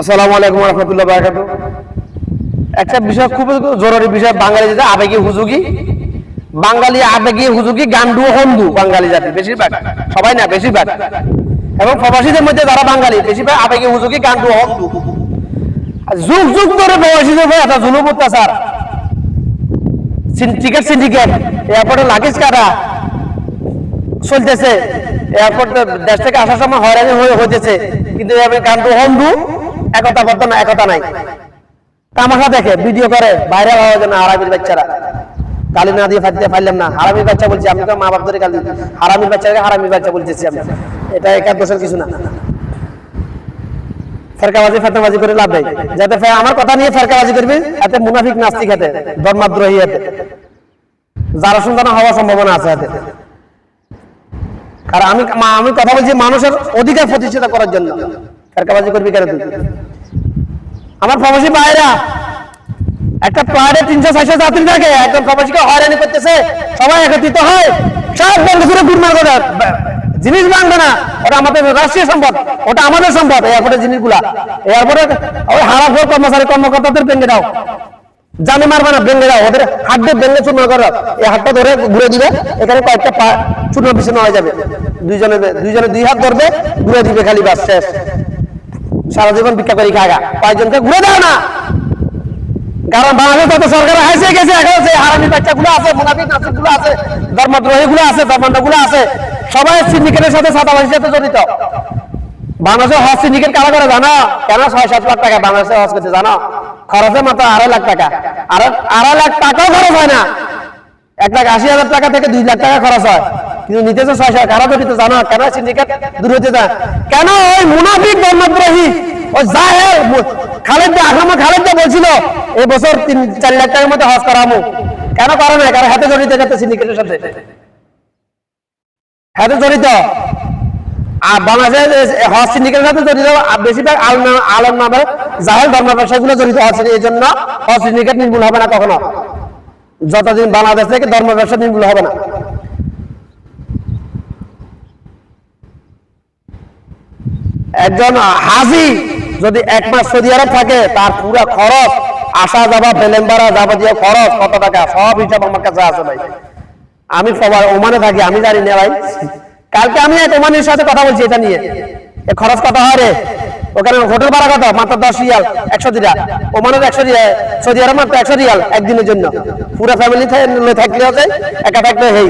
আসসালামু আলাইকুম রহমতুল্লাহ বারাকাত একটা বিষয় খুব জরুরি বিষয়, বাঙালি যেটা আবেগী হুজুগি। বাঙালি আবেগী হুজুগি গান্ডু হন্দু, বাঙালি জাতি, বেশিরভাগ। সবাই না, বেশিরভাগ। এবং প্রবাসীদের মধ্যে যারা বাঙালি, বেশিরভাগ আবেগী হুজুগি গান্ডু হন্দু। যুগ যুগ ধরে প্রবাসীদের উপর একটা জুলুম অত্যাচার। টিকেট সিন্ডিকেট, এয়ারপোর্টে লাগেজ কাটা চলতেছে। এয়ারপোর্ট দেশ থেকে আসার সময় হয়রানি হয়ে হইতেছে। কিন্তু গান্ডু হন্দু একতা বদ্ধ না, একতা নাই। তামাশা দেখে ভিডিও করে ভাইরাল হওয়ার জন্য আরামির বাচ্চারা। গালি না দিয়ে ফাটিতে পারলাম না। হারামির বাচ্চা বলছি, আমি তো মা বাপ ধরে গালি। হারামির বাচ্চাকে হারামির বাচ্চা বলতেছি আমি। এটা একার দোষের কিছু না। ফেরকাবাজি, ফেতনাবাজি করে লাভ যাতে আমার কথা নিয়ে ফেরকাবাজি করবি, এতে মুনাফিক নাস্তিক হাতে, ধর্মাদ্রোহী হাতে। যারা সন্তান হওয়ার সম্ভাবনা আছে হাতে। কারণ আমি আমি কথা বলছি মানুষের অধিকার প্রতিষ্ঠিত করার জন্য। করবি কেন তুই? আমার একটা তিনশো চারশো যাত্রী থাকে, একজন হয়রানি করতেছে, সবাই একত্রিত হয়, সব বন্ধ করে জিনিস না, ওটা আমাদের রাষ্ট্রীয় সম্পদ, ওটা আমাদের সম্পদ এয়ারপোর্টের জিনিসগুলা। এয়ারপোর্টে ওই কর্মচারী, কর্মকর্তাদের ভেঙে দাও। জানে মারবে না, ভেঙে দাও, ওদের দিয়ে ভেঙে চূর্ণ এই হাতটা ধরে ঘুরে দিবে, এখানে কয়েকটা পা চূর্ণ বিচ্ছিন্ন হয়ে যাবে। দুইজনে দুইজনে দুই হাত ধরবে, ঘুরে দিবে খালি বাস শেষ। সারা জীবন ভিক্ষা করি খাগা। কয়েকজনকে ঘুরে দাও না। কারণ বাংলাদেশ তত সরকার হাসে গেছে, এখন যে হারামি বাচ্চা গুলো আছে, মুনাফিক নাসিকগুলো আছে ধর্মদ্রোহী গুলো আছে ধর্মান্ধগুলো আছে। সবাই সিন্ডিকেটের সাথে সাদাবাসীর সাথে জড়িত। বাংলাদেশের হজ সিন্ডিকেট কারা করে জানো? কেন ছয় সাত লাখ টাকা বাংলাদেশে হজ করতে জানো? খরচে মাত্র আড়াই লাখ টাকা। আর আড়াই লাখ টাকাও খরচ হয় না। এক লাখ আশি হাজার টাকা থেকে দুই লাখ টাকা খরচ হয়। কিন্তু নিতেছে কারা জানো কেন সিন্ডিকেট দূর হতে যায় কেন ওই মুনাফিক খালেদ দা আসামা খালেদ বলছিল, এই বছর তিন, চার লাখ টাকার মধ্যে হজ করামু। কেন করে না হাতে জড়িত সিন্ডিকেটের সাথে। হাতে জড়িত। আর বাংলাদেশের হজ সিন্ডিকেটের সাথে জড়িত বেশিরভাগ আলম আলম নামে জাহের ধর্ম জড়িত আছে এই জন্য হজ সিন্ডিকেট নির্মূল হবে না কখনো। যতদিন বাংলাদেশ থেকে ধর্ম ব্যবসা নির্মূল হবে না। একজন হাজি যদি এক মাস সৌদি আরব থাকে, তার পুরো খরচ আসা যাওয়া প্লেন ভাড়া যাবতীয় খরচ কত টাকা? সব হিসাব আমার কাছে আছে ভাই। আমি সবার ওমানে থাকি, আমি জানি না ভাই। কালকে আমি এক ওমানের সাথে কথা বলছি এটা নিয়ে। এ খরচ কত হয় রে? ওখানে হোটেল ভাড়া কত? মাত্র দশ রিয়াল, একশো রিয়াল। ওমানের একশো রিয়াল, সৌদি আরব মাত্র একশো রিয়াল একদিনের জন্য। পুরো ফ্যামিলি থাকলে হচ্ছে একা থাকলে হেই।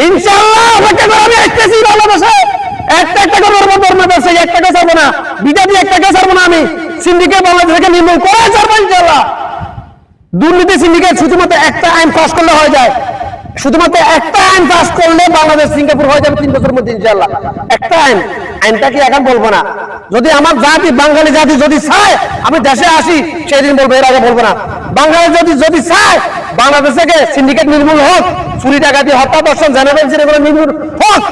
ইনশাআল্লাহ, একটা একটা করে করব বাংলাদেশে এক টাকা ছাড়বো না। বিটা দিয়ে এক ছাড়বো না আমি। দুর্নীতি শুধুমাত্র একটা আইন পাস করলে হয়ে যায়। শুধুমাত্র একটা আইন পাস করলে বাংলাদেশ সিঙ্গাপুর হয়ে মধ্যে একটা আইন। আইনটা কি এখন বলব না। যদি আমার জাতি, বাঙালি জাতি যদি চায়, আমি দেশে আসি সেই দিন বলব, এর আগে বলব না। বাঙালি যদি যদি চায় বাংলাদেশ সিন্ডিকেট নির্মূল হোক, চুরি ডাকাতি, হত্যা দর্শন জেনারেল নির্মূল হোক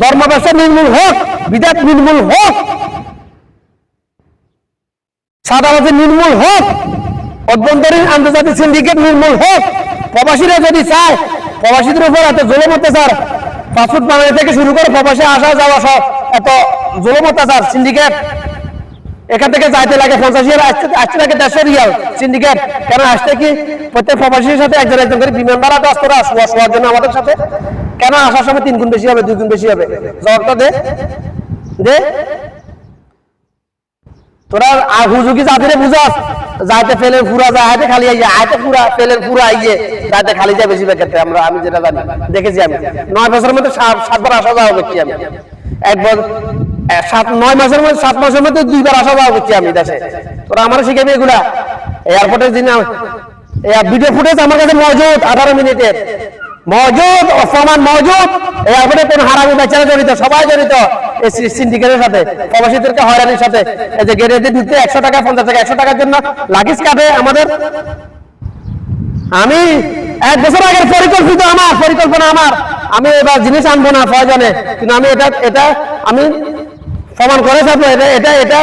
ধর্ম নির্মূল হোক বিদাত নির্মূল হোক, সাদাবাজি নির্মূল হোক, অভ্যন্তরীণ আন্তর্জাতিক সিন্ডিকেট নির্মূল হোক, প্রবাসীরা যদি চায়, প্রবাসীদের উপর এত জুলুম অত্যাচার, পাসপোর্ট বাংলা থেকে শুরু করে প্রবাসী আসা যাওয়া সব এত জুলুম অত্যাচার, সিন্ডিকেট এখান থেকে যাইতে লাগে পঞ্চাশ আসতে লাগে রিয়াল। সিন্ডিকেট কেন আসতে কি প্রত্যেক প্রবাসীর সাথে একজন একজন করে বিমান ভাড়া দশ শোয়া শোয়ার জন্য আমাদের সাথে। কেন আসার সময় তিন গুণ বেশি হবে দুই গুণ বেশি হবে? জবাবটা দে। তোরা আর জাতিরে বুঝাস? যাইতে ফেলের পুরা যায় হাতে খালি আইয়ে। আইতে পুরা ফেলের পুরা আইয়ে। যাইতে খালি যায় বেশি আমরা আমি যেটা জানি। দেখেছি আমি। নয় বছরের মধ্যে সাত- সাতবার আসা যাওয়া করছি আমি? একবার এ, সাত, নয় মাসের মধ্যে, সাত মাসের মধ্যে দুইবার আসা যাওয়া করছি আমি দেশে তোরা আমার শিখাবি এগুলা। এয়ারপোর্টের দিন ভিডিও ফুটেজ আমার কাছে মজুদ, আঠারো মিনিটের। মজুদ প্রমাণ মজুদ। এয়ারপোর্টে কোন হারামি বেচারা জড়িত, সবাই জড়িত এই সিন্ডিকেটের সাথে, প্রবাসীদেরকে হয়রানির সাথে। এই যে গেটে দিতে একশো টাকা, পঞ্চাশ টাকা, একশো টাকার জন্য লাগেজ কাটে আমাদের। আমি এক বছর আগের পরিকল্পিত আমার, পরিকল্পনা আমার। আমি এবার জিনিস আনব না প্রয়োজনে কিন্তু আমি এটা এটা আমি প্রমাণ করে থাকব এটা এটা এটা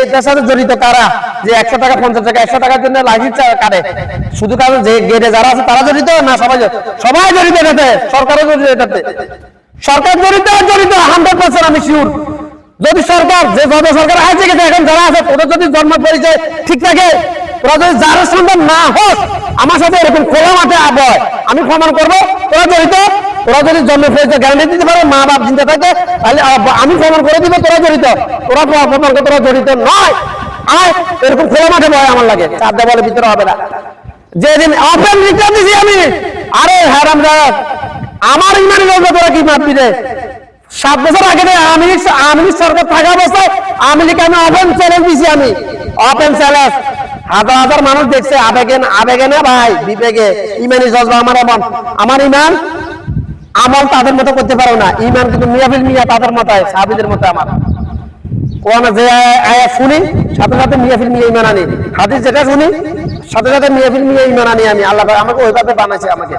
এটার সাথে জড়িত কারা? যে একশো টাকা, পঞ্চাশ টাকা, একশো টাকার জন্য লাইসেন্স কাটে শুধু কারণ যে গেটে যারা আছে তারা জড়িত না সবাই সবাই জড়িত এটাতে? সরকারও জড়িত এটাতে? সরকার জড়িত জড়িত হান্ড্রেড পার্সেন্ট আমি শিওর যদি সরকার যে যত সরকার আছে গেছে, এখন যারা আছে, ওদের যদি জন্ম পরিচয় ঠিক থাকে তোরা যদি যারা সম্ভব না হোক, আমার সাথে এরকম খোলা মাঠে আবয়, আমি প্রমাণ করব তোরা জড়িত তোরা যদি জন্ম পরিচয় গ্যারান্টি দিতে পারে, মা বাপ চিন্তা থাকে, তাহলে আমি প্রমাণ করে দিব তোরা জড়িত। তোরা প্রমাণ তোরা জড়িত নয়। আয়, এরকম খোলা মাঠে ভয় আমার লাগে। চার দেওয়ালের ভিতরে হবে না। যেদিন ওপেন রিটার্ন দিছি আমি, আরে জায়গা আমার ইমানি লোক তোরা কি মাপবি রে সাত বছর আগে আমি আমি সরকার থাকা অবস্থায় আমি লিখে আমি ওপেন চ্যালেঞ্জ দিছি আমি। অপেন চ্যালেঞ্জ হাজার হাজার মানুষ দেখছে, আবেগে আবেগে না ভাই, বিবেকে। ইমানি জজবা আমার এমন। আমার ইমান আমল তাদের মতো করতে পারো না। ইমান কিন্তু মিয়াবিল মিয়া তাদের মতো সাহাবিদের মতো আমার। কোন যে আয়াত শুনি, সাথে সাথে মিয়াফিল মিয়া ইমান আনি। হাদিস যেটা শুনি, সাথে সাথে মিয়াফিল মিয়া ইমান আনি আমি। আল্লাহ আমাকে ওইভাবে বানাইছে আমাকে।